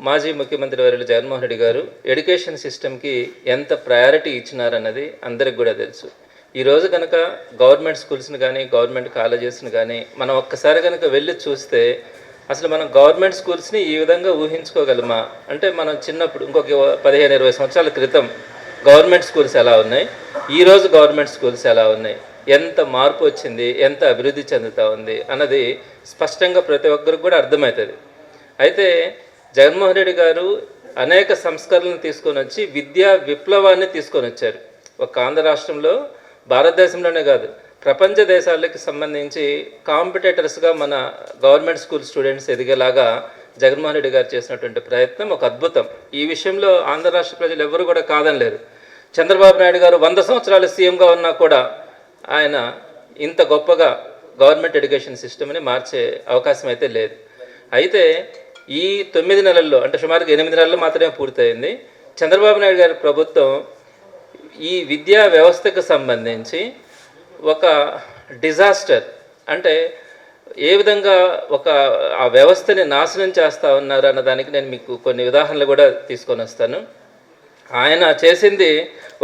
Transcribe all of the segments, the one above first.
మాజీ ముఖ్యమంత్రి వర్యులు జగన్మోహన్ రెడ్డి గారు ఎడ్యుకేషన్ సిస్టమ్కి ఎంత ప్రయారిటీ ఇచ్చినారన్నది అందరికి కూడా తెలుసు. ఈరోజు కనుక గవర్నమెంట్ స్కూల్స్ని కానీ గవర్నమెంట్ కాలేజెస్ని కానీ మనం ఒక్కసారి కనుక వెళ్ళి చూస్తే అసలు మనం గవర్నమెంట్ స్కూల్స్ని ఈ విధంగా ఊహించుకోగలమా? అంటే మనం చిన్నప్పుడు ఇంకొక పదిహేను ఇరవై సంవత్సరాల క్రితం గవర్నమెంట్ స్కూల్స్ ఎలా ఉన్నాయి? ఈరోజు గవర్నమెంట్ స్కూల్స్ ఎలా ఉన్నాయి? ఎంత మార్పు వచ్చింది? ఎంత అభివృద్ధి చెందుతూ ఉంది? అన్నది స్పష్టంగా ప్రతి ఒక్కరికి కూడా అర్థమవుతుంది. అయితే జగన్మోహన్ రెడ్డి గారు అనేక సంస్కరణలు తీసుకొని వచ్చి విద్యా విప్లవాన్ని తీసుకొని వచ్చారు. ఒక ఆంధ్ర రాష్ట్రంలో భారతదేశంలోనే కాదు ప్రపంచ దేశాలకి సంబంధించి కాంపిటేటర్స్గా మన గవర్నమెంట్ స్కూల్ స్టూడెంట్స్ ఎదిగేలాగా జగన్మోహన్ రెడ్డి గారు చేసినటువంటి ప్రయత్నం ఒక అద్భుతం. ఈ విషయంలో ఆంధ్ర రాష్ట్ర ప్రజలు ఎవరు కూడా కాదనలేరు చంద్రబాబు నాయుడు గారు వంద సంవత్సరాలు సీఎంగా ఉన్నా కూడా ఆయన ఇంత గొప్పగా గవర్నమెంట్ ఎడ్యుకేషన్ సిస్టమ్ని మార్చే అవకాశం అయితే లేదు. అయితే ఈ తొమ్మిది నెలల్లో అంటే సుమారుగా ఎనిమిది నెలలు మాత్రమే పూర్తయింది. చంద్రబాబు నాయుడు గారి ప్రభుత్వం ఈ విద్యా వ్యవస్థకు సంబంధించి ఒక డిజాస్టర్ అంటే ఏ విధంగా ఒక ఆ వ్యవస్థని నాశనం చేస్తూ ఉన్నారు అన్న దానికి నేను మీకు కొన్ని ఉదాహరణలు కూడా తీసుకొని వస్తాను. ఆయన చేసింది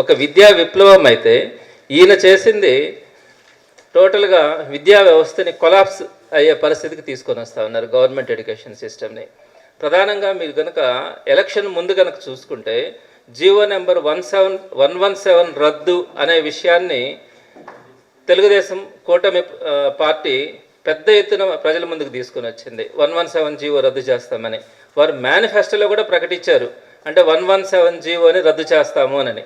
ఒక విద్యా విప్లవం అయితే ఈయన చేసింది టోటల్గా విద్యా వ్యవస్థని కొలాప్స్ అయ్యే పరిస్థితికి తీసుకొని వస్తూ ఉన్నారు గవర్నమెంట్ ఎడ్యుకేషన్ సిస్టమ్ని. ప్రధానంగా మీరు కనుక ఎలక్షన్ ముందు కనుక చూసుకుంటే GO number one seven one one seven రద్దు అనే విషయాన్ని తెలుగుదేశం కూటమి పార్టీ పెద్ద ఎత్తున ప్రజల ముందుకు తీసుకొని వచ్చింది. వన్ వన్ సెవెన్ జీవో రద్దు చేస్తామని. వారు మేనిఫెస్టోలో కూడా ప్రకటించారు. అంటే వన్ వన్ సెవెన్ జీవోని రద్దు చేస్తాము అని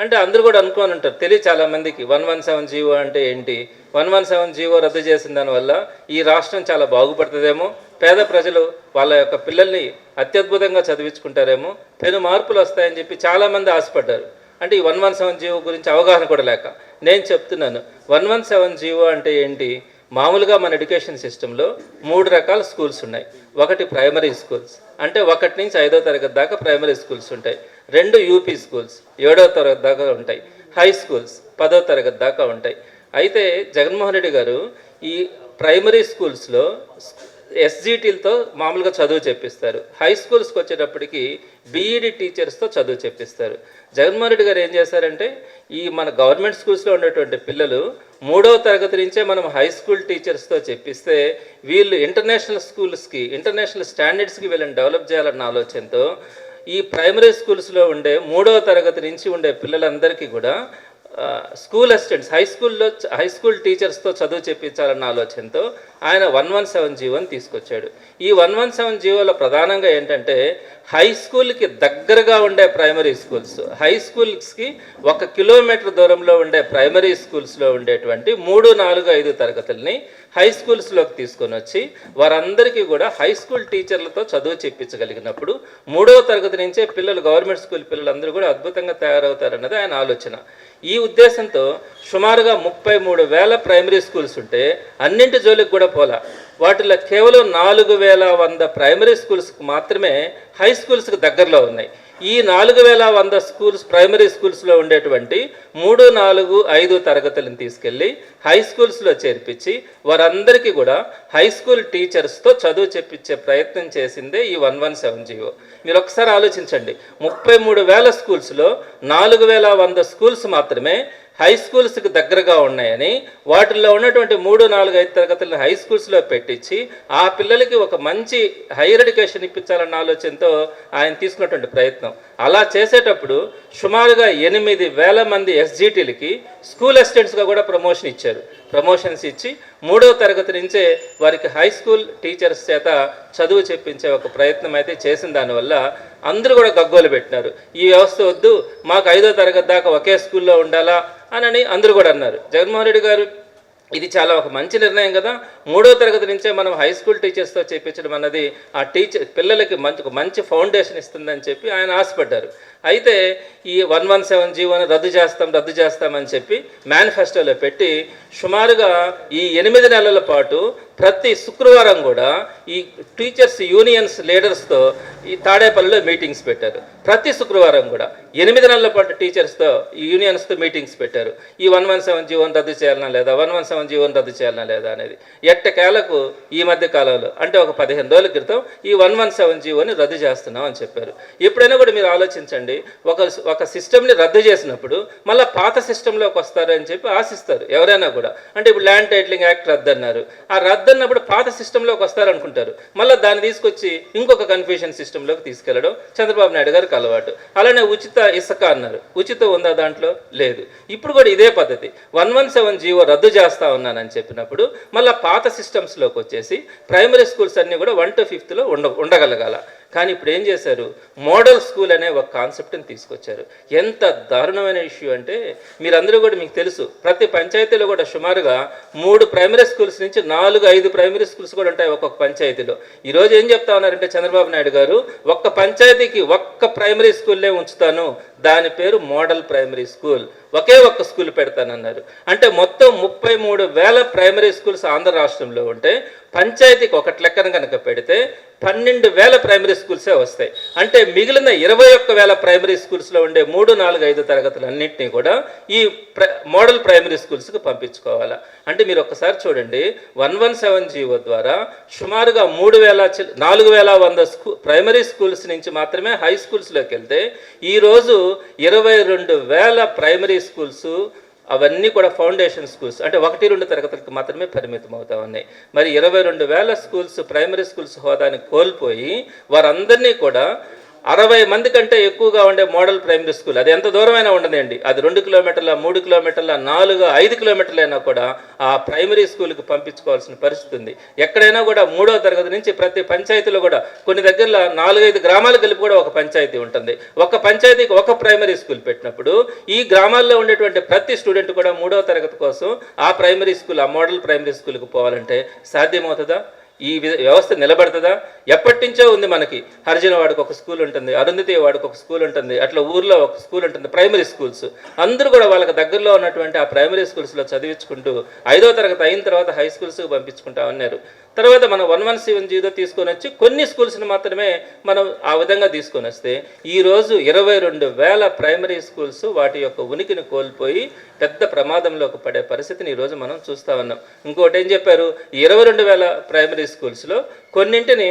అంటే అందరూ కూడా అనుకోని ఉంటారు. తెలియదు చాలా మందికి. వన్ వన్ సెవెన్ జీవో అంటే ఏంటి? వన్ వన్ సెవెన్ జీవో రద్దు చేసిన దానివల్ల ఈ రాష్ట్రం చాలా బాగుపడుతుందేమో. పేద ప్రజలు వాళ్ళ యొక్క పిల్లల్ని అత్యద్భుతంగా చదివించుకుంటారేమో. పెను మార్పులు వస్తాయని చెప్పి చాలామంది ఆశపడ్డారు. అంటే ఈ వన్ వన్ సెవెన్ జీవో గురించి అవగాహన కూడా లేక నేను చెప్తున్నాను. వన్ వన్ సెవెన్ జీవో అంటే ఏంటి? మామూలుగా మన ఎడ్యుకేషన్ సిస్టంలో మూడు రకాల స్కూల్స్ ఉన్నాయి. ఒకటి ప్రైమరీ స్కూల్స్. అంటే ఒకటి నుంచి ఐదో తరగతి దాకా ప్రైమరీ స్కూల్స్ ఉంటాయి. రెండు యూపీ స్కూల్స్ ఏడో తరగతి దాకా ఉంటాయి. హై స్కూల్స్ పదో తరగతి దాకా ఉంటాయి. అయితే జగన్మోహన్ రెడ్డి గారు ఈ ప్రైమరీ స్కూల్స్లో ఎస్జీటీలతో మామూలుగా చదువు చెప్పిస్తారు. హై స్కూల్స్కి వచ్చేటప్పటికి బీఈడి టీచర్స్తో చదువు చెప్పిస్తారు. జగన్మోహన్ రెడ్డి గారు ఏం చేశారంటే ఈ మన గవర్నమెంట్ స్కూల్స్లో ఉండేటువంటి పిల్లలు మూడవ తరగతి నుంచే మనం హై స్కూల్ టీచర్స్తో చెప్పిస్తే వీళ్ళు ఇంటర్నేషనల్ స్కూల్స్కి ఇంటర్నేషనల్ స్టాండర్డ్స్కి వీళ్ళని డెవలప్ చేయాలన్న ఆలోచనతో ఈ ప్రైమరీ స్కూల్స్లో ఉండే మూడవ తరగతి నుంచి ఉండే పిల్లలందరికీ కూడా స్కూల్ అసిస్టెంట్స్ హై స్కూల్లో హై స్కూల్ టీచర్స్తో చదువు చెప్పించాలన్న ఆలోచనతో ఆయన వన్ వన్ సెవెన్ జీవోని తీసుకొచ్చాడు. ఈ వన్ వన్ సెవెన్ జీవోలో ప్రధానంగా ఏంటంటే హై స్కూల్కి దగ్గరగా ఉండే ప్రైమరీ స్కూల్స్ హై స్కూల్స్కి ఒక కిలోమీటర్ దూరంలో ఉండే ప్రైమరీ స్కూల్స్లో ఉండేటువంటి మూడు నాలుగు ఐదు తరగతుల్ని హై స్కూల్స్లోకి తీసుకొని వచ్చి వారందరికీ కూడా హై స్కూల్ టీచర్లతో చదువు చెప్పించగలిగినప్పుడు మూడవ తరగతి నుంచే పిల్లలు గవర్నమెంట్ స్కూల్ పిల్లలందరూ కూడా అద్భుతంగా తయారవుతారన్నది ఆయన ఆలోచన. ఈ ఉద్దేశంతో సుమారుగా ముప్పై మూడు వేల ప్రైమరీ స్కూల్స్ ఉంటే అన్నింటి జోలికి కూడా పోలా. వాటిలో కేవలం నాలుగు వేల వంద ప్రైమరీ స్కూల్స్కి మాత్రమే హై స్కూల్స్కి దగ్గరలో ఉన్నాయి. ఈ నాలుగు వేల వంద స్కూల్స్ ప్రైమరీ స్కూల్స్లో ఉండేటువంటి మూడు నాలుగు ఐదు తరగతులను తీసుకెళ్ళి హై స్కూల్స్లో చేర్పించి వారందరికీ కూడా హై స్కూల్ టీచర్స్తో చదువు చెప్పించే ప్రయత్నం చేసిందే ఈ వన్ వన్ సెవెన్ జీవో. మీరు ఒకసారి ఆలోచించండి. ముప్పై మూడు వేల స్కూల్స్లో నాలుగు వేల వంద స్కూల్స్ మాత్రమే హై స్కూల్స్కి దగ్గరగా ఉన్నాయని వాటిల్లో ఉన్నటువంటి మూడు నాలుగు ఐదు తరగతులను హై స్కూల్స్లో పెట్టించి ఆ పిల్లలకి ఒక మంచి హైయర్ ఎడ్యుకేషన్ ఇప్పించాలన్న ఆలోచనతో ఆయన తీసుకున్నటువంటి ప్రయత్నం. అలా చేసేటప్పుడు సుమారుగా ఎనిమిది వేల మంది ఎస్జీటీలకి స్కూల్ అసిస్టెంట్స్గా కూడా ప్రమోషన్ ఇచ్చారు. ప్రమోషన్స్ ఇచ్చి మూడో తరగతి నుంచే వారికి హై స్కూల్ టీచర్స్ చేత చదువు చెప్పించే ఒక ప్రయత్నం అయితే చేసిన దానివల్ల అందరూ కూడా గగ్గోలు పెట్టినారు. ఈ వ్యవస్థ వద్దు మాకు ఐదో తరగతి దాకా ఒకే స్కూల్లో ఉండాలా? అని అందరూ కూడా అన్నారు. జగన్మోహన్ రెడ్డి గారు ఇది చాలా ఒక మంచి నిర్ణయం కదా. మూడో తరగతి నుంచే మనం హై స్కూల్ టీచర్స్తో చేయించడం అన్నది ఆ టీచర్ పిల్లలకి మంచి మంచి ఫౌండేషన్ ఇస్తుందని చెప్పి ఆయన ఆశపడ్డారు. అయితే ఈ వన్ వన్ సెవెన్ జీవోని రద్దు చేస్తాం రద్దు చేస్తామని చెప్పి మేనిఫెస్టోలో పెట్టి సుమారుగా ఈ ఎనిమిది నెలల పాటు ప్రతి శుక్రవారం కూడా ఈ టీచర్స్ యూనియన్స్ లీడర్స్తో ఈ తాడేపల్లిలో మీటింగ్స్ పెట్టారు. ప్రతి శుక్రవారం కూడా ఎనిమిది నెలల పాటు టీచర్స్తో ఈ యూనియన్స్తో మీటింగ్స్ పెట్టారు. ఈ వన్ వన్ సెవెన్ జీవోని రద్దు చేయాలనా లేదా? వన్ వన్ సెవెన్ జీవోని రద్దు చేయాలనా లేదా అనేది. ఎట్టకేలకు ఈ మధ్య కాలంలో అంటే ఒక పదిహేను రోజుల క్రితం ఈ వన్ వన్ సెవెన్ జీవోని రద్దు చేస్తున్నాం అని చెప్పారు. ఎప్పుడైనా కూడా మీరు ఆలోచించండి ఒక ఒక సిస్టమ్ని రద్దు చేసినప్పుడు మళ్ళీ పాత సిస్టంలోకి వస్తారు అని చెప్పి ఆశిస్తారు ఎవరైనా కూడా. అంటే ఇప్పుడు ల్యాండ్ టైటిలింగ్ యాక్ట్ రద్దు అన్నారు ఆ రద్దు అన్నప్పుడు పాత సిస్టంలోకి వస్తారు అనుకుంటారు మళ్ళీ దాన్ని తీసుకొచ్చి ఇంకొక కన్ఫ్యూషన్ సిస్టంలోకి తీసుకెళ్ళడం చంద్రబాబు నాయుడు గారికి అలవాటు. అలానే ఉచిత ఇసుక అన్నారు. ఉచిత ఉందా దాంట్లో? లేదు. ఇప్పుడు కూడా ఇదే పద్ధతి. వన్ వన్ సెవెన్ జీవో రద్దు చేస్తా ఉన్నానని చెప్పినప్పుడు మళ్ళీ పాత సిస్టమ్స్లోకి వచ్చేసి ప్రైమరీ స్కూల్స్ అన్నీ కూడా వన్ టు ఫిఫ్త్లో ఉండ ఉండగలగాల. కానీ ఇప్పుడు ఏం చేశారు? మోడల్ స్కూల్ అనే ఒక కాన్సెప్ట్ని తీసుకొచ్చారు. ఎంత దారుణమైన ఇష్యూ అంటే మీరందరూ కూడా మీకు తెలుసు ప్రతి పంచాయతీలో కూడా సుమారుగా మూడు ప్రైమరీ స్కూల్స్ నుంచి నాలుగు ఐదు ప్రైమరీ స్కూల్స్ కూడా ఉంటాయి ఒక్కొక్క పంచాయతీలో. ఈరోజు ఏం చెప్తా ఉన్నారంటే చంద్రబాబు నాయుడు గారు ఒక్క పంచాయతీకి ఒక్క ప్రైమరీ స్కూల్లే ఉంచుతాను. దాని పేరు మోడల్ ప్రైమరీ స్కూల్ ఒకే ఒక్క స్కూల్ పెడతానన్నారు. అంటే మొత్తం ముప్పై మూడు వేల ప్రైమరీ స్కూల్స్ ఆంధ్ర రాష్ట్రంలో ఉంటే పంచాయతీకి ఒకటి లెక్కన కనుక పెడితే పన్నెండు వేల ప్రైమరీ స్కూల్సే వస్తాయి. అంటే మిగిలిన ఇరవై ఒక్క వేల ప్రైమరీ స్కూల్స్లో ఉండే మూడు నాలుగు ఐదు తరగతులన్నింటినీ కూడా ఈ ప్ర మోడల్ ప్రైమరీ స్కూల్స్కి పంపించుకోవాలా. అంటే మీరు ఒక్కసారి చూడండి వన్ వన్ సెవెన్ జీవో ద్వారా సుమారుగా మూడు వేల నాలుగు వేల వంద స్కూ ప్రైమరీ స్కూల్స్ నుంచి మాత్రమే హై స్కూల్స్లోకి వెళ్తే ఈరోజు ఇరవై రెండు వేల ప్రైమరీ స్కూల్స్ అవన్నీ కూడా ఫౌండేషన్ స్కూల్స్ అంటే ఒకటి రెండు తరగతులకు మాత్రమే పరిమితం అవుతా ఉన్నాయి. మరి ఇరవై రెండు వేల స్కూల్స్ ప్రైమరీ స్కూల్స్ హోదాని కోల్పోయి వారందరినీ కూడా అరవై మంది కంటే ఎక్కువగా ఉండే మోడల్ ప్రైమరీ స్కూల్. అది ఎంత దూరమైనా ఉండదండి. అది రెండు కిలోమీటర్ల మూడు కిలోమీటర్ల నాలుగు ఐదు కిలోమీటర్లైనా కూడా ఆ ప్రైమరీ స్కూల్కి పంపించుకోవాల్సిన పరిస్థితి ఉంది. ఎక్కడైనా కూడా మూడో తరగతి నుంచి ప్రతి పంచాయతీలో కూడా కొన్ని దగ్గరలో నాలుగైదు గ్రామాలు కలిపి కూడా ఒక పంచాయతీ ఉంటుంది. ఒక పంచాయతీకి ఒక ప్రైమరీ స్కూల్ పెట్టినప్పుడు ఈ గ్రామాల్లో ఉండేటువంటి ప్రతి స్టూడెంట్ కూడా మూడో తరగతి కోసం ఆ ప్రైమరీ స్కూల్ ఆ మోడల్ ప్రైమరీ స్కూల్కి పోవాలంటే సాధ్యమవుతుందా? ఈ వ్యవస్థ నిలబడుతుందా? ఎప్పటి నుంచో ఉంది మనకి. హరిజన వాడికి ఒక స్కూల్ ఉంటుంది అరుంధతి వాడికి ఒక స్కూల్ ఉంటుంది అట్లా ఊర్లో ఒక స్కూల్ ఉంటుంది ప్రైమరీ స్కూల్స్. అందరూ కూడా వాళ్ళకి దగ్గరలో ఉన్నటువంటి ఆ ప్రైమరీ స్కూల్స్లో చదివించుకుంటూ ఐదో తరగతి అయిన తర్వాత హై స్కూల్స్కి పంపించుకుంటా ఉన్నారు. తర్వాత మనం వన్ వన్ సెవెన్ జీరో తీసుకొని వచ్చి కొన్ని స్కూల్స్ని మాత్రమే మనం ఆ విధంగా తీసుకొని వస్తే ఈరోజు ఇరవై రెండు వేల ప్రైమరీ స్కూల్స్ వాటి యొక్క ఉనికిని కోల్పోయి పెద్ద ప్రమాదంలోకి పడే పరిస్థితిని ఈరోజు మనం చూస్తూ ఉన్నాం. ఇంకోటి ఏం చెప్పారు? ఇరవై రెండు వేల ప్రైమరీ స్కూల్స్లో కొన్నింటిని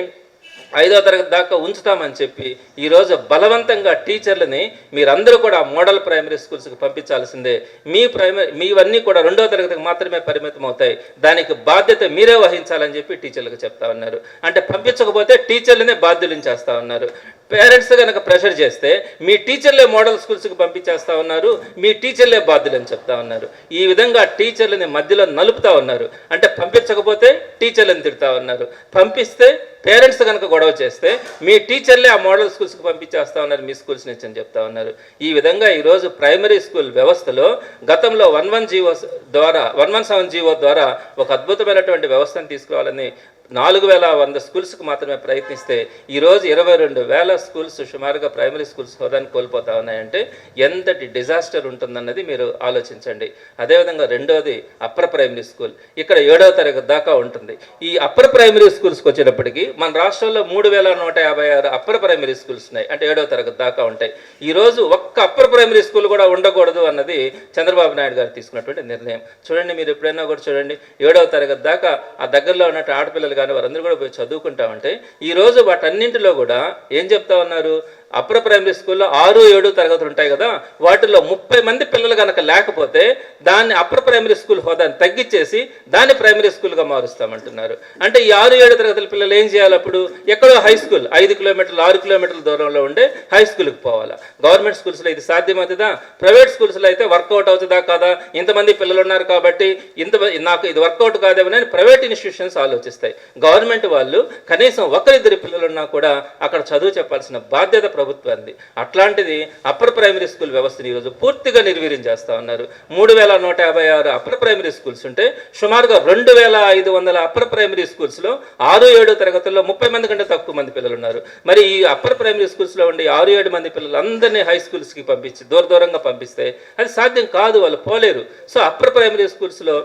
ఐదో తరగతి దాకా ఉంచుతామని చెప్పి ఈరోజు బలవంతంగా టీచర్లని మీరందరూ కూడా మోడల్ ప్రైమరీ స్కూల్స్కి పంపించాల్సిందే. మీ ప్రైమరీ మీవన్నీ కూడా రెండో తరగతికి మాత్రమే పరిమితం అవుతాయి. దానికి బాధ్యత మీరే వహించాలని చెప్పి టీచర్లకు చెప్తా ఉన్నారు. అంటే పంపించకపోతే టీచర్లనే బాధ్యులను చేస్తా ఉన్నారు. పేరెంట్స్ కనుక ప్రెషర్ చేస్తే మీ టీచర్లే మోడల్ స్కూల్స్కి పంపించేస్తా ఉన్నారు మీ టీచర్లే బాధ్యులని చెప్తా ఉన్నారు. ఈ విధంగా టీచర్లని మధ్యలో నలుపుతా ఉన్నారు. అంటే పంపించకపోతే టీచర్లను తిడతా ఉన్నారు. పంపిస్తే పేరెంట్స్ కనుక గొడవ చేస్తే మీ టీచర్లే ఆ మోడల్ స్కూల్స్కి పంపించేస్తా ఉన్నారు మీ స్కూల్స్ నుంచి అని చెప్తా ఉన్నారు. ఈ విధంగా ఈరోజు ప్రైమరీ స్కూల్ వ్యవస్థలో గతంలో వన్ వన్ జీవో ద్వారా వన్ వన్ సెవెన్ జీవో ద్వారా ఒక అద్భుతమైనటువంటి వ్యవస్థను తీసుకురావాలని నాలుగు వేల వంద స్కూల్స్కి మాత్రమే ప్రయత్నిస్తే ఈరోజు ఇరవై రెండు వేల స్కూల్స్ సుమారుగా ప్రైమరీ స్కూల్స్ హోదాన్ని కోల్పోతా ఉన్నాయంటే ఎంతటి డిజాస్టర్ ఉంటుందన్నది మీరు ఆలోచించండి. అదేవిధంగా రెండోది అప్పర్ ప్రైమరీ స్కూల్. ఇక్కడ ఏడవ తరగతి దాకా ఉంటుంది. ఈ అప్పర్ ప్రైమరీ స్కూల్స్కి వచ్చేటప్పటికి మన రాష్ట్రంలో మూడు వేల నూట యాభై ఆరు అప్పర్ ప్రైమరీ స్కూల్స్ ఉన్నాయి. అంటే ఏడవ తరగతి దాకా ఉంటాయి. ఈరోజు ఒక్క అప్పర్ ప్రైమరీ స్కూల్ కూడా ఉండకూడదు అన్నది చంద్రబాబు నాయుడు గారు తీసుకున్నటువంటి నిర్ణయం. చూడండి మీరు ఎప్పుడైనా కూడా చూడండి ఏడవ తరగతి దాకా ఆ దగ్గరలో ఉన్నట్టు ఆడపిల్లలు కానీ వారందరూ కూడా పోయి చదువుకుంటామంటే ఈ రోజు వాటన్నింటిలో కూడా ఏం చెప్తా ఉన్నారు? అప్పర్ ప్రైమరీ స్కూల్లో ఆరు ఏడు తరగతులు ఉంటాయి కదా వాటిల్లో ముప్పై మంది పిల్లలు కనుక లేకపోతే దాన్ని అప్పర్ ప్రైమరీ స్కూల్ హోదాన్ని తగ్గించేసి దాన్ని ప్రైమరీ స్కూల్గా మారుస్తామంటున్నారు. అంటే ఈ ఆరు ఏడు తరగతుల పిల్లలు ఏం చేయాలి అప్పుడు? ఎక్కడో హై స్కూల్ ఐదు కిలోమీటర్లు ఆరు కిలోమీటర్ల దూరంలో ఉండే హై స్కూల్కి పోవాలా. గవర్నమెంట్ స్కూల్స్లో ఇది సాధ్యమవుతుందా? ప్రైవేట్ స్కూల్స్లో అయితే వర్కౌట్ అవుతుందా కాదా? ఇంతమంది పిల్లలు ఉన్నారు కాబట్టి ఇంత నాకు ఇది వర్కౌట్ కాదేమని ప్రైవేట్ ఇన్స్టిట్యూషన్స్ ఆలోచిస్తాయి. గవర్నమెంట్ వాళ్ళు కనీసం ఒకరిద్దరు పిల్లలున్నా కూడా అక్కడ చదువు చెప్పాల్సిన బాధ్యత ప్రభుత్వాన్ని అట్లాంటిది అప్పర్ ప్రైమరీ స్కూల్ వ్యవస్థను ఈరోజు పూర్తిగా నిర్వీర్యం చేస్తూ ఉన్నారు. మూడు వేల నూట యాభై ఆరు అప్పర్ ప్రైమరీ స్కూల్స్ ఉంటే సుమారుగా రెండు వేల ఐదు వందల అప్పర్ ప్రైమరీ స్కూల్స్లో ఆరు ఏడు తరగతుల్లో ముప్పై మంది కంటే తక్కువ మంది పిల్లలు ఉన్నారు మరి ఈ అప్పర్ ప్రైమరీ స్కూల్స్లో ఉండి ఆరు ఏడు మంది పిల్లలు అందరినీ హై స్కూల్స్కి పంపించి దూర దూరంగా పంపిస్తే అది సాధ్యం కాదు వాళ్ళు పోలేరు. సో అప్పర్ ప్రైమరీ స్కూల్స్లో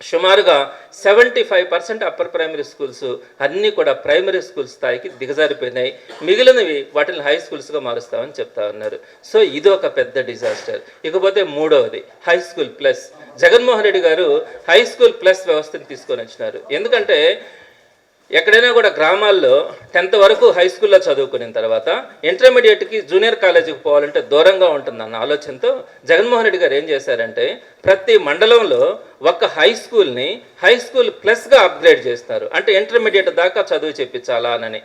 సుమారుగా seventy five percent upper primary schools అన్నీ కూడా ప్రైమరీ స్కూల్ స్థాయికి దిగజారిపోయినాయి. మిగిలినవి వాటిని హై స్కూల్స్గా మారుస్తామని చెప్తా ఉన్నారు. సో ఇది ఒక పెద్ద డిజాస్టర్. ఇకపోతే మూడవది high school plus. Jaganmohan Reddy గారు హై స్కూల్ ప్లస్ వ్యవస్థను తీసుకొని వచ్చినారు. ఎందుకంటే ఎక్కడైనా కూడా గ్రామాల్లో టెన్త్ వరకు హై స్కూల్లో చదువుకున్న తర్వాత ఇంటర్మీడియట్కి జూనియర్ కాలేజీకి పోవాలంటే దూరంగా ఉంటుందన్న ఆలోచనతో జగన్మోహన్ రెడ్డి గారు ఏం చేశారంటే ప్రతి మండలంలో ఒక హై స్కూల్ని హై స్కూల్ ప్లస్గా అప్గ్రేడ్ చేస్తారు. అంటే ఇంటర్మీడియట్ దాకా చదువు చెప్పించాలా అని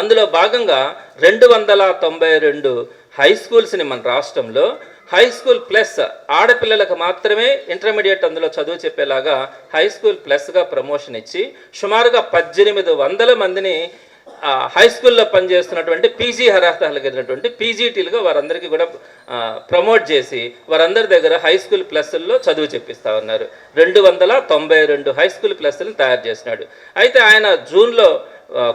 అందులో భాగంగా రెండు వందల తొంభై రెండు హై స్కూల్స్ని మన రాష్ట్రంలో హై స్కూల్ ప్లస్ ఆడపిల్లలకు మాత్రమే ఇంటర్మీడియట్ అందులో చదువు చెప్పేలాగా హై స్కూల్ ప్లస్గా ప్రమోషన్ ఇచ్చి సుమారుగా పద్దెనిమిది వందల మందిని హై స్కూల్లో పనిచేస్తున్నటువంటి పీజీ అర్హత కలిగినటువంటి పీజీటీలుగా వారందరికీ కూడా ప్రమోట్ చేసి వారందరి దగ్గర హై స్కూల్ ప్లస్ల్లో చదువు చెప్పిస్తా ఉన్నారు. రెండు వందల తొంభై రెండు హై స్కూల్ ప్లస్లను తయారు చేసినాడు. అయితే ఆయన జూన్లో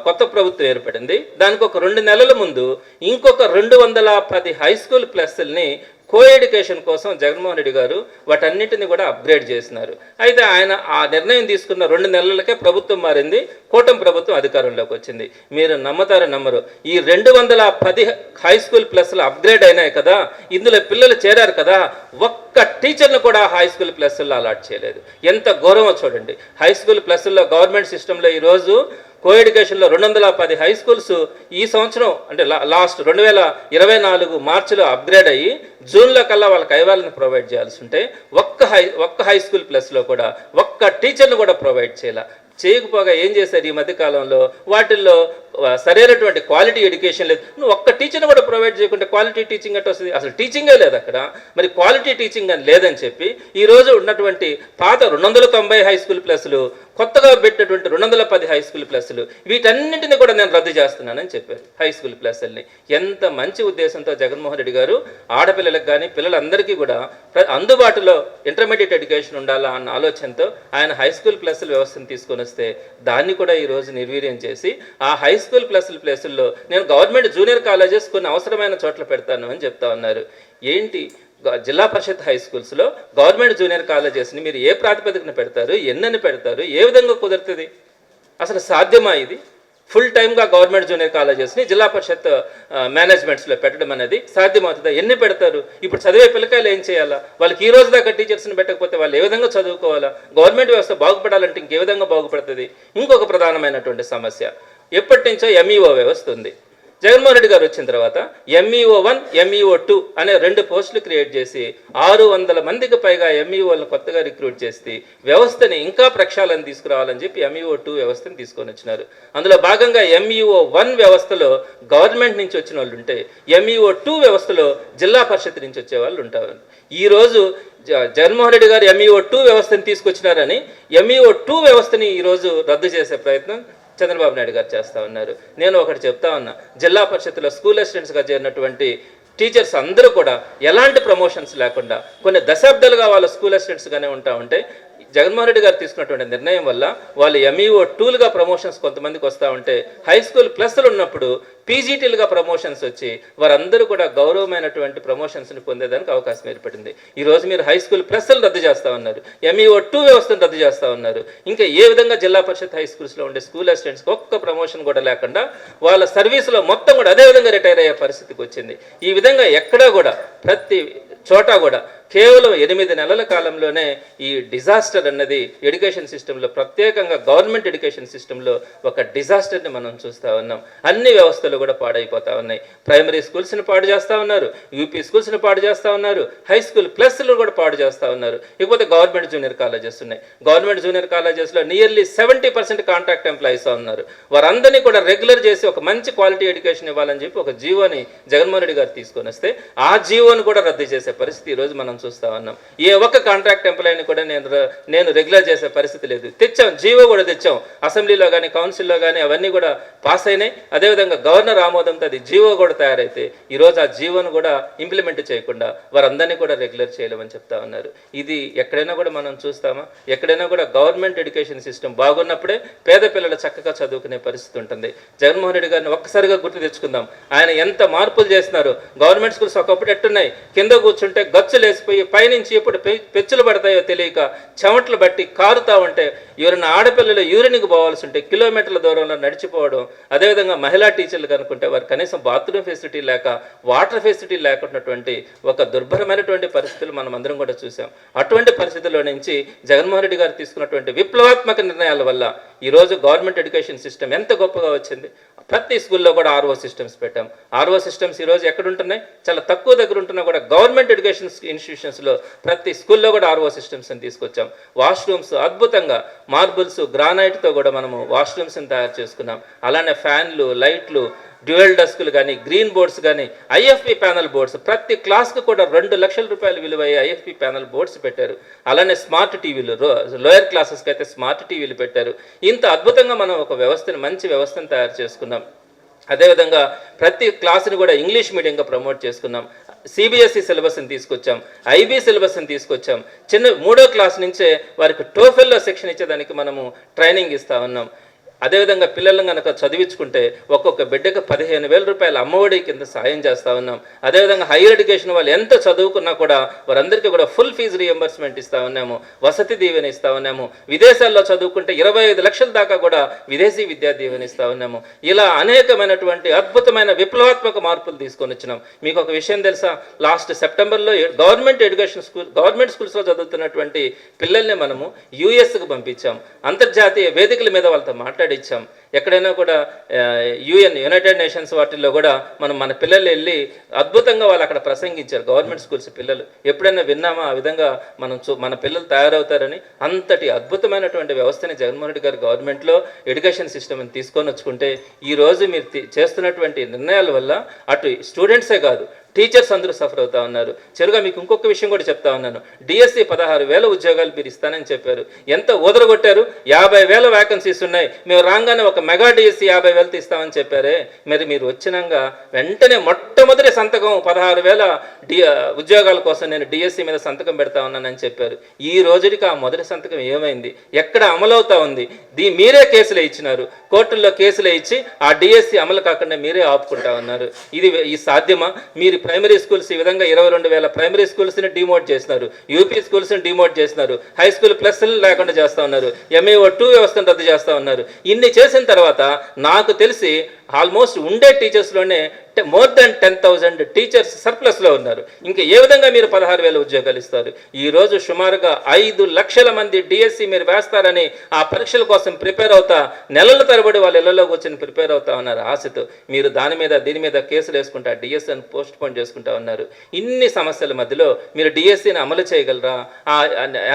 కొత్త ప్రభుత్వం ఏర్పడింది. దానికి ఒక రెండు నెలల ముందు ఇంకొక రెండు వందల పది హై స్కూల్ ప్లస్ల్ని కో ఎడ్యుకేషన్ కోసం జగన్మోహన్ రెడ్డి గారు వాటన్నిటిని కూడా అప్గ్రేడ్ చేసినారు. అయితే ఆయన ఆ నిర్ణయం తీసుకున్న రెండు నెలలకే ప్రభుత్వం మారింది కూటమి ప్రభుత్వం అధికారంలోకి వచ్చింది. మీరు నమ్మతారు నమ్మరు. ఈ రెండు వందల పది హై స్కూల్ ప్లస్లు అప్గ్రేడ్ అయినాయి కదా ఇందులో పిల్లలు చేరారు కదా ఒక్క టీచర్ను కూడా హై స్కూల్ ప్లస్లో అలాట్ చేయలేదు. ఎంత గౌరవం చూడండి. హై స్కూల్ ప్లస్లో గవర్నమెంట్ సిస్టంలో ఈరోజు కో ఎడ్యుకేషన్లో రెండు వందల పది హై స్కూల్స్ ఈ సంవత్సరం అంటే లాస్ట్ రెండు వేల ఇరవై నాలుగు మార్చిలో అప్గ్రేడ్ అయ్యి జూన్లో కల్లా వాళ్ళకి ఐవాళ్ళని ప్రొవైడ్ చేయాల్సి ఉంటే ఒక్క హై ఒక్క హై స్కూల్ ప్లస్లో కూడా ఒక్క టీచర్ను కూడా ప్రొవైడ్ చేయాల. చేయకపోగా ఏం చేశారు ఈ మధ్య కాలంలో? వాటిల్లో సరైనటువంటి క్వాలిటీ ఎడ్యుకేషన్ లేదు. నువ్వు ఒక్క టీచర్ని కూడా ప్రొవైడ్ చేయకుంటే క్వాలిటీ టీచింగ్ అంటే వస్తుంది? అసలు టీచింగే లేదు అక్కడ. మరి క్వాలిటీ టీచింగ్ అని లేదని చెప్పి ఈ రోజు ఉన్నటువంటి పాత రెండు వందల తొంభై హై స్కూల్ ప్లస్లు కొత్తగా పెట్టినటువంటి రెండు వందల పది హై స్కూల్ ప్లస్లు వీటన్నింటిని కూడా నేను రద్దు చేస్తున్నానని చెప్పారు హై స్కూల్ ప్లస్ల్ని ఎంత మంచి ఉద్దేశంతో జగన్మోహన్ రెడ్డి గారు ఆడపిల్లలకు కానీ పిల్లలందరికీ కూడా ప్ర- అందుబాటులో ఇంటర్మీడియట్ ఎడ్యుకేషన్ ఉండాలా అన్న ఆలోచనతో ఆయన హై స్కూల్ ప్లస్ల వ్యవస్థను తీసుకొని వస్తే దాన్ని కూడా ఈ రోజు నిర్వీర్యం చేసి ఆ హై స్కూల్ ప్లస్ల ప్లేసుల్లో నేను గవర్నమెంట్ జూనియర్ కాలేజెస్ కొన్ని అవసరమైన చోట్ల పెడతాను అని చెప్తా ఉన్నారు. ఏంటి? జిల్లా పరిషత్ హై స్కూల్స్లో గవర్నమెంట్ జూనియర్ కాలేజెస్ని మీరు ఏ ప్రాతిపదికన పెడతారు ఎన్నని పెడతారు ఏ విధంగా కుదురుతుంది? అసలు సాధ్యమా ఇది? ఫుల్ టైమ్గా గవర్నమెంట్ జూనియర్ కాలేజెస్ని జిల్లా పరిషత్ మేనేజ్మెంట్స్లో పెట్టడం అనేది సాధ్యమవుతుందా? ఎన్ని పెడతారు? ఇప్పుడు చదివే పిల్లకాయలు ఏం చేయాలా? వాళ్ళకి ఈ రోజు దాకా టీచర్స్ని పెట్టకపోతే వాళ్ళు ఏ విధంగా చదువుకోవాలా? గవర్నమెంట్ వ్యవస్థ బాగుపడాలంటే ఇంకే విధంగా బాగుపడుతుంది? ఇంకొక ప్రధానమైనటువంటి సమస్య ఎప్పటి నుంచో ఎంఈఓ వ్యవస్థ ఉంది. జగన్మోహన్ రెడ్డి గారు వచ్చిన తర్వాత ఎంఈఓ వన్ ఎంఈఓ టూ అనే రెండు పోస్టులు క్రియేట్ చేసి ఆరు వందల మందికి పైగా ఎంఈఓలను కొత్తగా రిక్రూట్ చేసి వ్యవస్థని ఇంకా ప్రక్షాళన తీసుకురావాలని చెప్పి ఎంఈఓ టూ వ్యవస్థను తీసుకొని వచ్చినారు. అందులో భాగంగా ఎంఈఓ వన్ వ్యవస్థలో గవర్నమెంట్ నుంచి వచ్చిన వాళ్ళు ఉంటే ఎంఈఓ టూ వ్యవస్థలో జిల్లా పరిషత్ నుంచి వచ్చే వాళ్ళు ఉంటారు. ఈరోజు జ- జగన్మోహన్ రెడ్డి గారు ఎంఈఓ టూ వ్యవస్థను తీసుకొచ్చినారని ఎంఈఓ టూ వ్యవస్థని ఈరోజు రద్దు చేసే ప్రయత్నం చంద్రబాబు నాయుడు గారు చేస్తా ఉన్నారు. నేను ఒకటి చెప్తా ఉన్నా. జిల్లా పరిషత్లో స్కూల్ అసిస్టెంట్స్గా చేరినటువంటి టీచర్స్ అందరూ కూడా ఎలాంటి ప్రమోషన్స్ లేకుండా కొన్ని దశాబ్దాలుగా వాళ్ళ స్కూల్ అసిస్టెంట్స్గానే ఉంటా ఉంటే జగన్మోహన్ రెడ్డి గారు తీసుకున్నటువంటి నిర్ణయం వల్ల వాళ్ళు ఎంఈఓ టూలుగా ప్రమోషన్స్ కొంతమందికి వస్తూ ఉంటే హై స్కూల్ ప్లస్లు ఉన్నప్పుడు పీజీటీలుగా ప్రమోషన్స్ వచ్చి వారందరూ కూడా గౌరవమైనటువంటి ప్రమోషన్స్ని పొందేదానికి అవకాశం ఏర్పడింది. ఈరోజు మీరు హై స్కూల్ ప్లస్లు రద్దు చేస్తా ఉన్నారు. ఎంఈఓ టూ వ్యవస్థను రద్దు చేస్తా ఉన్నారు. ఇంకా ఏ విధంగా జిల్లా పరిషత్ హై స్కూల్స్లో ఉండే స్కూల్ అసిస్టెంట్స్కి ఒక్క ప్రమోషన్ కూడా లేకుండా వాళ్ళ సర్వీస్లో మొత్తం కూడా అదే విధంగా రిటైర్ అయ్యే పరిస్థితికి వచ్చింది. ఈ విధంగా ఎక్కడా కూడా ప్రతి చోట కూడా కేవలం ఎనిమిది నెలల కాలంలోనే ఈ డిజాస్టర్ అన్నది ఎడ్యుకేషన్ సిస్టంలో ప్రత్యేకంగా గవర్నమెంట్ ఎడ్యుకేషన్ సిస్టంలో ఒక డిజాస్టర్ని మనం చూస్తూ ఉన్నాం. అన్ని వ్యవస్థలు కూడా పాడైపోతా ఉన్నాయి. ప్రైమరీ స్కూల్స్ని పాడు చేస్తూ ఉన్నారు. యూపీ స్కూల్స్ని పాడు చేస్తూ ఉన్నారు. హై స్కూల్ ప్లస్లు కూడా పాడు చేస్తూ ఉన్నారు. ఇకపోతే గవర్నమెంట్ జూనియర్ కాలేజెస్ ఉన్నాయి. గవర్నమెంట్ జూనియర్ కాలేజెస్లో nearly seventy percent contract employees ఉన్నారు. వారందరినీ కూడా రెగ్యులర్ చేసి ఒక మంచి క్వాలిటీ ఎడ్యుకేషన్ ఇవ్వాలని చెప్పి ఒక జీవోని జగన్మోహన్ రెడ్డి గారు తీసుకొని వస్తే ఆ జీవోని కూడా రద్దు చేసే పరిస్థితి ఈరోజు మనం చూస్తా ఉన్నాం. ఏ ఒక్క కాంట్రాక్ట్ ఎంప్లాయీని కూడా నేను నేను రెగ్యులర్ చేసే పరిస్థితి లేదు. తెచ్చాం జీవో కూడా తెచ్చాం. అసెంబ్లీలో కానీ కౌన్సిల్లో కానీ అవన్నీ కూడా పాస్ అయినాయి. అదేవిధంగా గవర్నర్ ఆమోదంతో అది జీవో కూడా తయారైతే ఈరోజు ఆ జీవోను కూడా ఇంప్లిమెంట్ చేయకుండా వారందరినీ కూడా రెగ్యులర్ చేయలేమని చెప్తా ఉన్నారు. ఇది ఎక్కడైనా కూడా మనం చూస్తామా? ఎక్కడైనా కూడా గవర్నమెంట్ ఎడ్యుకేషన్ సిస్టమ్ బాగున్నప్పుడే పేద పిల్లలు చక్కగా చదువుకునే పరిస్థితి ఉంటుంది. జగన్మోహన్ రెడ్డి గారిని ఒక్కసారిగా గుర్తు తెచ్చుకుందాం. ఆయన ఎంత మార్పులు చేస్తున్నారు గవర్నమెంట్ స్కూల్స్ ఒకప్పుడు ఎట్టున్నాయి? కింద కూర్చుంటే గచ్చులేసి కలిసిపోయి పైనుంచి ఎప్పుడు పెచ్చులు పడతాయో తెలియక చెమటలు బట్టి కారుతా ఉంటే ఎవరైనా ఆడపిల్లలు యూరిన్కి పోవాల్సి ఉంటే కిలోమీటర్ల దూరంలో నడిచిపోవడం అదేవిధంగా మహిళా టీచర్లు కనుక్కుంటే వారు కనీసం బాత్రూమ్ ఫెసిలిటీ లేక వాటర్ ఫెసిలిటీ లేకున్నటువంటి ఒక దుర్భరమైనటువంటి పరిస్థితులు మనం అందరం కూడా చూసాం అటువంటి పరిస్థితుల్లో నుంచి జగన్మోహన్ రెడ్డి గారు తీసుకున్నటువంటి విప్లవాత్మక నిర్ణయాల వల్ల ఈరోజు గవర్నమెంట్ ఎడ్యుకేషన్ సిస్టమ్ ఎంత గొప్పగా వచ్చింది. ప్రతి స్కూల్లో కూడా ఆర్ఓ సిస్టమ్స్ పెట్టాం. ఆర్ఓ సిస్టమ్స్ ఈరోజు ఎక్కడ ఉంటున్నాయి చాలా తక్కువ దగ్గర ఉంటున్నా కూడా గవర్నమెంట్ ఎడ్యుకేషన్ ఇన్స్టిట్యూషన్స్లో ప్రతి స్కూల్లో కూడా ఆర్ఓ సిస్టమ్స్ని తీసుకొచ్చాం. వాష్రూమ్స్ అద్భుతంగా మార్బుల్స్ గ్రానైట్తో కూడా మనము వాష్రూమ్స్ని తయారు చేసుకున్నాం. అలానే ఫ్యాన్లు లైట్లు డ్యూయల్ డస్కులు కానీ గ్రీన్ బోర్డ్స్ కానీ ఐఎఫ్పి ప్యానల్ బోర్డ్స్ ప్రతి క్లాస్కి కూడా రెండు లక్షల రూపాయలు విలువయ్యే ఐఎఫ్పి ప్యానల్ బోర్డ్స్ పెట్టారు. అలానే స్మార్ట్ టీవీలు లోయర్ క్లాసెస్కి అయితే స్మార్ట్ టీవీలు పెట్టారు. ఇంత అద్భుతంగా మనం ఒక వ్యవస్థను మంచి వ్యవస్థను తయారు చేసుకున్నాం. అదేవిధంగా ప్రతి క్లాస్ని కూడా ఇంగ్లీష్ మీడియంగా ప్రమోట్ చేసుకున్నాం. సిబిఎస్ఈ సిలబస్ని తీసుకొచ్చాం ఐబీ సిలబస్ని తీసుకొచ్చాం. చిన్న మూడో క్లాస్ నుంచే వారికి టోఫెల్లో శిక్షణ ఇచ్చేదానికి మనము ట్రైనింగ్ ఇస్తా ఉన్నాం. అదేవిధంగా పిల్లలను కనుక చదివించుకుంటే ఒక్కొక్క బిడ్డకు పదిహేను వేల రూపాయల అమ్మఒడి కింద సాయం చేస్తా ఉన్నాం. అదేవిధంగా హైయర్ ఎడ్యుకేషన్ వాళ్ళు ఎంత చదువుకున్నా కూడా వారందరికీ కూడా ఫుల్ ఫీజు రియంబర్స్మెంట్ ఇస్తూ ఉన్నాము. వసతి దీవెన ఇస్తూ ఉన్నాము. విదేశాల్లో చదువుకుంటే ఇరవై ఐదు లక్షల దాకా కూడా విదేశీ విద్యా దీవెన ఇస్తా ఉన్నాము. ఇలా అనేకమైనటువంటి అద్భుతమైన విప్లవాత్మక మార్పులు తీసుకొని వచ్చినాం. మీకు ఒక విషయం తెలుసా? లాస్ట్ సెప్టెంబర్లో గవర్నమెంట్ ఎడ్యుకేషన్ స్కూల్ గవర్నమెంట్ స్కూల్స్లో చదువుతున్నటువంటి పిల్లల్ని మనము యూఎస్కి పంపించాం. అంతర్జాతీయ వేదికల మీద వాళ్ళతో మాట్లాడి. ఇచ్చాం. ఎక్కడైనా కూడా యుఎన్ యునైటెడ్ నేషన్స్ వాటిల్లో కూడా మనం మన పిల్లలు వెళ్ళి అద్భుతంగా వాళ్ళు అక్కడ ప్రసంగించారు. గవర్నమెంట్ స్కూల్స్ పిల్లలు. ఎప్పుడైనా విన్నామా? ఆ విధంగా మనం చూ- మన పిల్లలు తయారవుతారని అంతటి అద్భుతమైనటువంటి వ్యవస్థని జగన్మోహన్ రెడ్డి గారి గవర్నమెంట్లో ఎడ్యుకేషన్ సిస్టమ్ని తీసుకొని వచ్చుకుంటే ఈ రోజు మీరు చేస్తున్నటువంటి నిర్ణయాల వల్ల అటు స్టూడెంట్సే కాదు టీచర్స్ అందరూ సఫర్ అవుతా ఉన్నారు. చెరుగా మీకు ఇంకొక విషయం కూడా చెప్తా ఉన్నాను. డిఎస్సి పదహారు వేల ఉద్యోగాలు మీరు ఇస్తానని చెప్పారు. ఎంత ఓదరగొట్టారు యాభై వేల వ్యాకెన్సీస్ ఉన్నాయి. మేము రాగానే ఒక మెగా డిఎస్సి యాభై వేలతో ఇస్తామని చెప్పారే. మరి మీరు వచ్చినాక వెంటనే మొట్టమొదటి సంతకం పదహారు వేల డి ఉద్యోగాల కోసం నేను డిఎస్సి మీద సంతకం పెడతా ఉన్నానని చెప్పారు. ఈ రోజుకి ఆ మొదటి సంతకం ఏమైంది? ఎక్కడ అమలవుతా ఉంది? దీ మీరే కేసులు ఇచ్చినారు. కోర్టుల్లో కేసులు ఇచ్చి ఆ డిఎస్సి అమలు కాకుండా మీరే ఆపుకుంటా ఉన్నారు. ఇది ఈ సాధ్యమా? మీరు ప్రైమరీ స్కూల్స్ ఈ విధంగా ఇరవై రెండు వేల ప్రైమరీ స్కూల్స్ని డిమోట్ చేసినారు యూపీ స్కూల్స్ని డిమోట్ చేసినారు హై స్కూల్ ప్లస్ లేకుండా చేస్తా ఉన్నారు. ఎంఏఓ టూ వ్యవస్థను రద్దు చేస్తా ఉన్నారు. ఇన్ని చేసిన తర్వాత నాకు తెలిసి ఆల్మోస్ట్ ఉండే టీచర్స్లోనే more than ten thousand teachers సర్ప్లస్లో ఉన్నారు. ఇంకా ఏ విధంగా మీరు పదహారు వేల ఉద్యోగాలు ఇస్తారు? ఈరోజు సుమారుగా ఐదు లక్షల మంది డిఎస్సి మీరు వేస్తారని ఆ పరీక్షల కోసం ప్రిపేర్ అవుతా నెలల తరబడి వాళ్ళ ఇళ్ళలో కూర్చొని ప్రిపేర్ అవుతా ఉన్నారు. ఆశతో మీరు దాని మీద దీని మీద కేసులు వేసుకుంటా డిఎస్సీని పోస్ట్ పోన్ చేసుకుంటా ఉన్నారు. ఇన్ని సమస్యల మధ్యలో మీరు డిఎస్సిని అమలు చేయగలరా? ఆ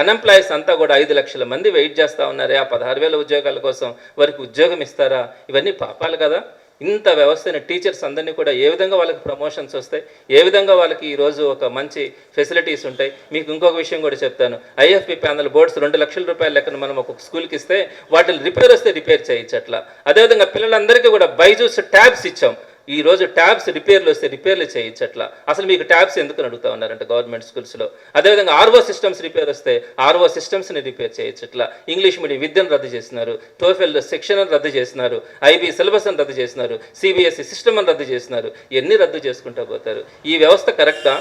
అన్ఎంప్లాయీస్ అంతా కూడా ఐదు లక్షల మంది వెయిట్ చేస్తూ ఉన్నారే. ఆ పదహారు వేల ఉద్యోగాల కోసం వారికి ఉద్యోగం ఇస్తారా? ఇవన్నీ పాపాలు కదా. ఇంత వ్యవస్థని టీచర్స్ అందరినీ కూడా ఏ విధంగా వాళ్ళకి ప్రమోషన్స్ వస్తాయి ఏ విధంగా వాళ్ళకి ఈరోజు ఒక మంచి ఫెసిలిటీస్ ఉంటాయి? మీకు ఇంకొక విషయం కూడా చెప్తాను. ఐఎఫ్పి ప్యానల్ బోర్డ్స్ రెండు లక్షల రూపాయల లెక్కన మనం ఒక స్కూల్కి ఇస్తే వాటిని రిపేర్ వస్తే రిపేర్ చేయొచ్చు అట్లా అదేవిధంగా పిల్లలందరికీ కూడా బైజూస్ ట్యాబ్స్ ఇచ్చాం. ఈ రోజు ట్యాబ్స్ రిపేర్లు వస్తే రిపేర్లు చేయించట్లా. అసలు మీకు ట్యాబ్స్ ఎందుకు అడుగుతా ఉన్నారంటే గవర్నమెంట్ స్కూల్స్లో అదేవిధంగా ఆర్ఓ సిస్టమ్స్ రిపేర్ వస్తే ఆర్ఓ సిస్టమ్స్ని రిపేర్ చేయించట్లా. ఇంగ్లీష్ మీడియం విద్యను రద్దు చేసినారు టోఫెల్ సెక్షన్ రద్దు చేసినారు ఐబీ సిలబస్ అని రద్దు చేసినారు సిబిఎస్ఈ సిస్టమ్ అని రద్దు చేసినారు ఎన్ని రద్దు చేసుకుంటూ పోతారు? ఈ వ్యవస్థ కరెక్టా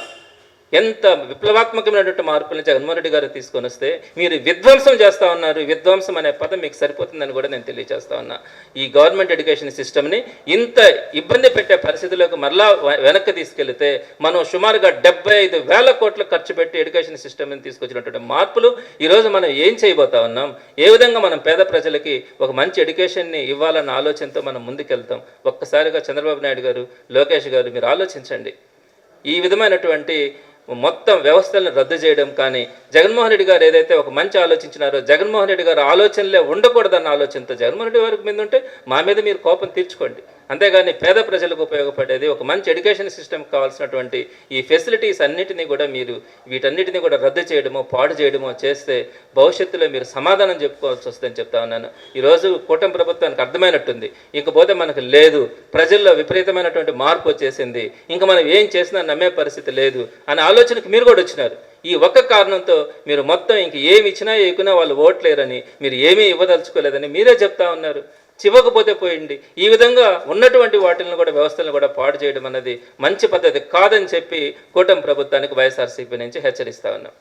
ఎంత విప్లవాత్మకమైనటువంటి మార్పులను జగన్మోహన్ రెడ్డి గారు తీసుకొని వస్తే మీరు విధ్వంసం చేస్తా ఉన్నారు. విధ్వంసం అనే పదం మీకు సరిపోతుందని కూడా నేను తెలియజేస్తా ఉన్నా. ఈ గవర్నమెంట్ ఎడ్యుకేషన్ సిస్టమ్ని ఇంత ఇబ్బంది పెట్టే పరిస్థితుల్లోకి మరలా వెనక్కి తీసుకెళ్తే మనం సుమారుగా డెబ్బై ఐదు వేల కోట్లు ఖర్చు పెట్టి ఎడ్యుకేషన్ సిస్టమ్ని తీసుకొచ్చినటువంటి మార్పులు ఈరోజు మనం ఏం చేయబోతా ఉన్నాం? ఏ విధంగా మనం పేద ప్రజలకి ఒక మంచి ఎడ్యుకేషన్ని ఇవ్వాలన్న ఆలోచనతో మనం ముందుకెళ్తాం? ఒక్కసారిగా చంద్రబాబు నాయుడు గారు లోకేష్ గారు మీరు ఆలోచించండి. ఈ విధమైనటువంటి మొత్తం వ్యవస్థలను రద్దు చేయడం కానీ జగన్మోహన్ రెడ్డి గారు ఏదైతే ఒక మంచి ఆలోచించినారో జగన్మోహన్ రెడ్డి గారు ఆలోచనలే ఉండకూడదన్న ఆలోచనతో జగన్మోహన్ రెడ్డి గారి మీద ఉంటే మా మీద మీరు కోపం తీర్చుకోండి. అంతేగాని పేద ప్రజలకు ఉపయోగపడేది ఒక మంచి ఎడ్యుకేషన్ సిస్టమ్ కావాల్సినటువంటి ఈ ఫెసిలిటీస్ అన్నిటినీ కూడా మీరు వీటన్నిటిని కూడా రద్దు చేయడమో పాడు చేయడమో చేస్తే భవిష్యత్తులో మీరు సమాధానం చెప్పుకోవాల్సి వస్తుందని చెప్తా ఉన్నాను. ఈరోజు కూటమి ప్రభుత్వానికి అర్థమైనట్టుంది. ఇకపోతే మనకు లేదు. ప్రజల్లో విపరీతమైనటువంటి మార్పు వచ్చేసింది. ఇంకా మనం ఏం చేసినా నమ్మే పరిస్థితి లేదు అనే ఆలోచనకు మీరు కూడా వచ్చినారు. ఈ ఒక్క కారణంతో మీరు మొత్తం ఇంక ఏమి ఇచ్చినా ఏకున్నా వాళ్ళు ఓట్లేరని మీరు ఏమీ ఇవ్వదలుచుకోలేదని మీరే చెప్తా ఉన్నారు. చివకపోతే పోయింది ఈ విధంగా ఉన్నటువంటి వాటిని కూడా వ్యవస్థలను కూడా పాడు చేయడం అన్నది మంచి పద్ధతి కాదని చెప్పి కూటమి ప్రభుత్వానికి వైఎస్ఆర్సీపీ నుంచి హెచ్చరిస్తా ఉన్నాం.